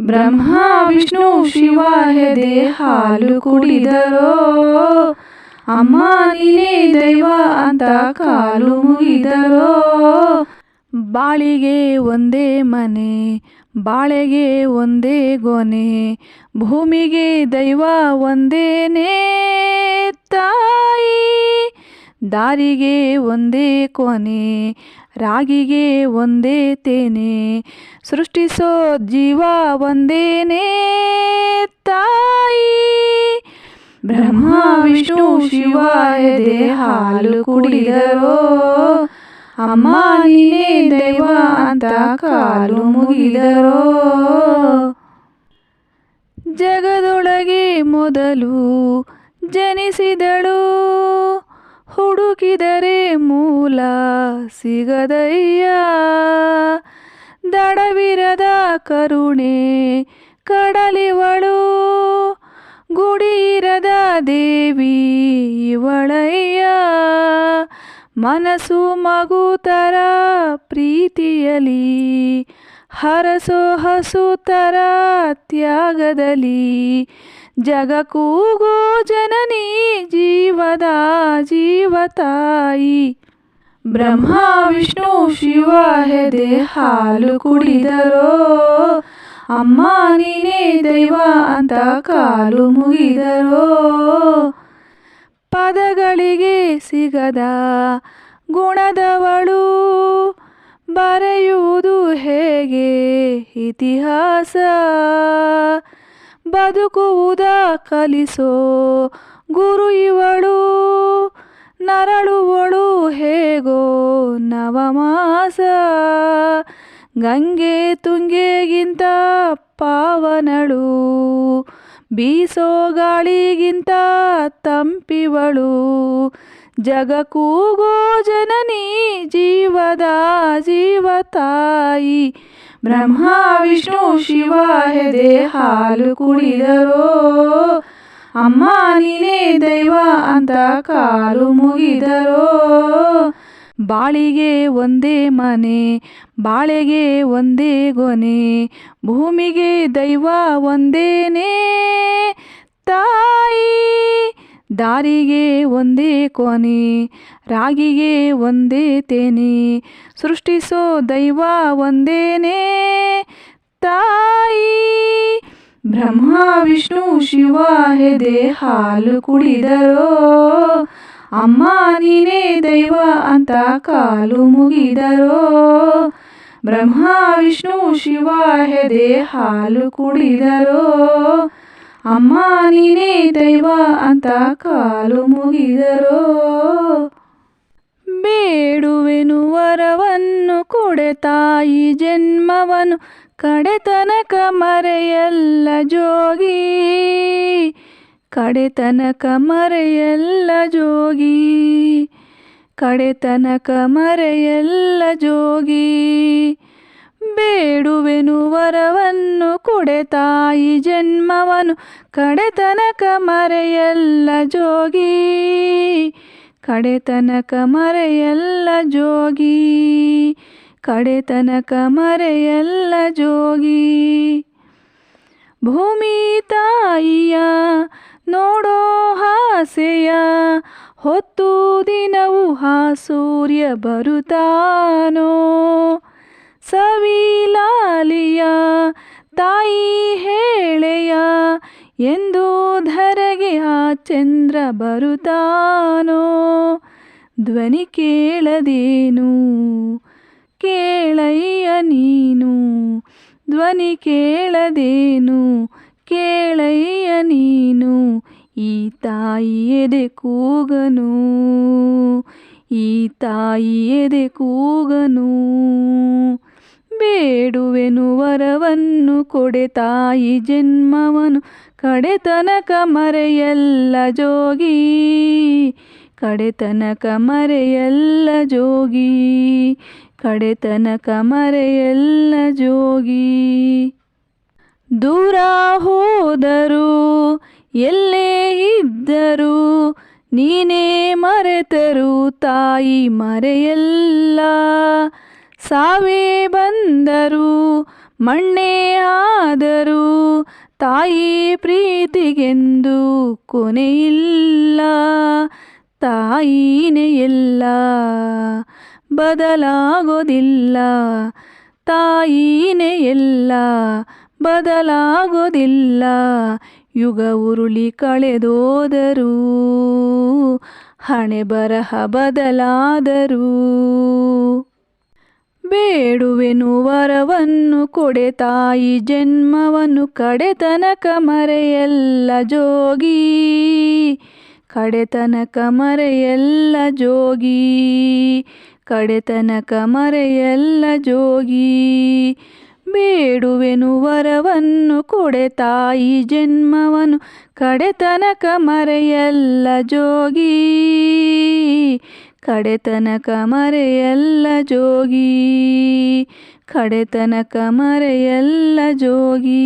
ಬ್ರಹ್ಮ, ವಿಷ್ಣು, ಶಿವ ಹೆದೆ ಹಾಲು ಕುಡಿದರೋ. ಅಮ್ಮ, ನೀನೇ ದೈವ ಅಂತ ಕಾಲು ಮುಗಿದರೋ. ಬಾಳಿಗೆ ಒಂದೇ ಮನೆ, ಬಾಳೆಗೆ ಒಂದೇ ಗೊನೆ, ಭೂಮಿಗೆ ದೈವ ಒಂದೇನೇ ತಾಯಿ. ದಾರಿಗೆ ಒಂದೇ ಕೊನೆ, ರಾಗಿಗೆ ಒಂದೇ ತೇನೆ. ಸೃಷ್ಟಿಸೋ ಜೀವ ಒಂದೇನೆ ತಾಯಿ. ಬ್ರಹ್ಮ, ವಿಷ್ಣು, ಶಿವ, ಎದೆ, ಹಾಲು ಕುಡಿದರೋ. ಅಮ್ಮ, ನೀನೇ ದೈವ ಅಂತ ಕಾಲು ಮುಗಿದರೋ. ಜಗದೊಳಗೆ ಮೊದಲು ಜನಿಸಿದಳು. ಹುಡುಕಿದರೆ ಮೂಲ ಸಿಗದಯ್ಯ. ದಡವಿರದ ಕರುಣೆ ಕಡಲಿವಳು ಗುಡಿರದ ದೇವಿ ಇವಳಯ್ಯ. ಮನಸು ಮಗುತರ ಪ್ರೀತಿಯಲಿ ಹರಸೋ ಹಸುತರ ತ್ಯಾಗದಲ್ಲಿ ಜಗ ಕೂಗೋ ಜನನಿ ಜೀವದ ಜೀವತಾಯಿ. ಬ್ರಹ್ಮ, ವಿಷ್ಣು, ಶಿವ, ಹೆದೆ, ಹಾಲು ಕುಡಿದರೋ. ಅಮ್ಮ, ನೀನೇ ದೈವ ಅಂತ ಕಾಲು ಮುಗಿದರೋ. ಪದಗಳಿಗೆ ಸಿಗದ ಗುಣದವಳು ಬರೆಯುವುದು ಹೇಗೆ ಇತಿಹಾಸ? ಬದುಕುವುದ ಕಲಿಸೋ ಗುರು ಇವಳು, ನರಳುವಳು ಹೇಗೋ ನವಮಾಸ. ಗಂಗೆ ತುಂಗೆಗಿಂತ ಪಾವನಳು, ಬೀಸೋ ಗಾಳಿಗಿಂತ ತಂಪಿವಳು. ಜಗ ಕೂಗೋ ಜನನಿ, ಜೀವದ ಜೀವತಾಯಿ ಬ್ರಹ್ಮ, ವಿಷ್ಣು, ಶಿವ ಹೆದೆ ಹಾಲು ಕುಡಿದರೋ. ಅಮ್ಮ, ನೀನೇ ದೈವ ಅಂತ ಕಾಲು ಮುಗಿದರೋ. ಬಾಳಿಗೆ ಒಂದೇ ಮನೆ, ಬಾಳೆಗೆ ಒಂದೇ ಗೊನೆ, ಭೂಮಿಗೆ ದೈವ ಒಂದೇನೇ. ತಾಯಿ ದಾರಿಗೆ ಒಂದೇ ಕೊನೆ ರಾಗಿಗೆ ಒಂದೇ ತೇನೆ, ಸೃಷ್ಟಿಸೋ ದೈವ ಒಂದೇನೇ. ತಾಯಿ, ಬ್ರಹ್ಮ, ವಿಷ್ಣು, ಶಿವ ಹೆದೆ ಹಾಲು ಕುಡಿದರೋ. ಅಮ್ಮ, ನೀನೇ ದೈವ ಅಂತ ಕಾಲು ಮುಗಿದರೋ. ಬ್ರಹ್ಮ, ವಿಷ್ಣು, ಶಿವ ಹೆದೆ ಹಾಲು ಕುಡಿದರೋ. ಅಮ್ಮ ನೀನೇ ದೈವ ಅಂತ ಕಾಲು ಮುಗಿದರೋ. ಬೇಡುವೆನು ವರವನ್ನು ಕೊಡೆ ತಾಯಿ ಜನ್ಮವನು ಕಡೆತನಕ ಮರೆಯಲ್ಲ ಜೋಗಿ. ಕಡೆತನಕ ಮರೆಯಲ್ಲ ಜೋಗಿ. ಕಡೆತನಕ ಮರೆಯಲ್ಲ ಜೋಗಿ. ಬೇಡುವೆನು ವರವನ್ನು ಕೊಡೆ ತಾಯಿ ಜನ್ಮವನು ಕಡೆತನಕ ಮರೆಯಲ್ಲ ಜೋಗಿ. ಕಡೆತನಕ ಮರೆಯಲ್ಲ ಜೋಗಿ. ಕಡೆತನಕ ಮರೆಯಲ್ಲ ಜೋಗಿ. ಭೂಮಿ ತಾಯಿಯ ನೋಡೋ ಹಾಸೆಯ ಹೊತ್ತು ದಿನವು ಹಾ ಸೂರ್ಯ ಬರುತ್ತಾನೋ. ಸವಿಲಾಲಿಯ ತಾಯಿ ಹೇಳೆಯ, ಎಂದು ಧರೆಗೆ ಆ ಚಂದ್ರ ಬರುತ್ತಾನೋ? ಧ್ವನಿ ಕೇಳದೇನು? ಕೇಳಯ್ಯ ನೀನು, ಧ್ವನಿ ಕೇಳದೇನು? ಕೇಳಯ್ಯ ನೀನು, ಈ ತಾಯಿ ಎದೆ ಕೂಗನು? ಈ ತಾಯಿ ಎದೆ ಕೂಗನು? ಬೇಡುವೆನು ವರವನ್ನು ಕೊಡೆ ತಾಯಿ ಜನ್ಮವನು. ಕಡೆತನಕ ಮರೆಯಲ್ಲ ಜೋಗಿ. ಕಡೆತನಕ ಮರೆಯಲ್ಲ ಜೋಗಿ. ಕಡೆತನಕ ಮರೆಯಲ್ಲ ಜೋಗಿ. ದೂರ ಹೋದರು, ಎಲ್ಲೇ ಇದ್ದರು, ನೀನೇ ಮರೆತರು ತಾಯಿ ಮರೆಯಲ್ಲ. ಸಾವೇ ಬಂದರು, ಮಣ್ಣೇ ಆದರು, ತಾಯಿ ಪ್ರೀತಿಗೆಂದು ಕೊನೆಯಿಲ್ಲ, ತಾಯಿನೇ ಎಲ್ಲ ಬದಲಾಗೋದಿಲ್ಲ, ತಾಯಿನೇ ಎಲ್ಲ ಬದಲಾಗೋದಿಲ್ಲ, ಯುಗ ಉರುಳಿ ಕಳೆದೋದರೂ, ಹಣೆ ಬರಹ ಬದಲಾದರೂ. ಬೇಡುವೆನು ವರವನ್ನು ಕೊಡೆ ತಾಯಿ ಜನ್ಮವನ್ನು ಕಡೆತನಕ ಮರೆಯಲ್ಲ ಜೋಗಿ. ಕಡೆತನಕ ಮರೆಯಲ್ಲ ಜೋಗಿ. ಕಡೆತನಕ ಮರೆಯಲ್ಲ ಜೋಗಿ. ಬೇಡುವೆನು ವರವನ್ನು ಕೊಡೆ ತಾಯಿ ಜನ್ಮವನ್ನು ಕಡೆತನಕ ಮರೆಯಲ್ಲ ಜೋಗಿ. ಕಡೆತನಕ ಮರೆಯಲ್ಲ ಜೋಗಿ. ಕಡೆತನಕ ಮರೆಯಲ್ಲ ಜೋಗಿ.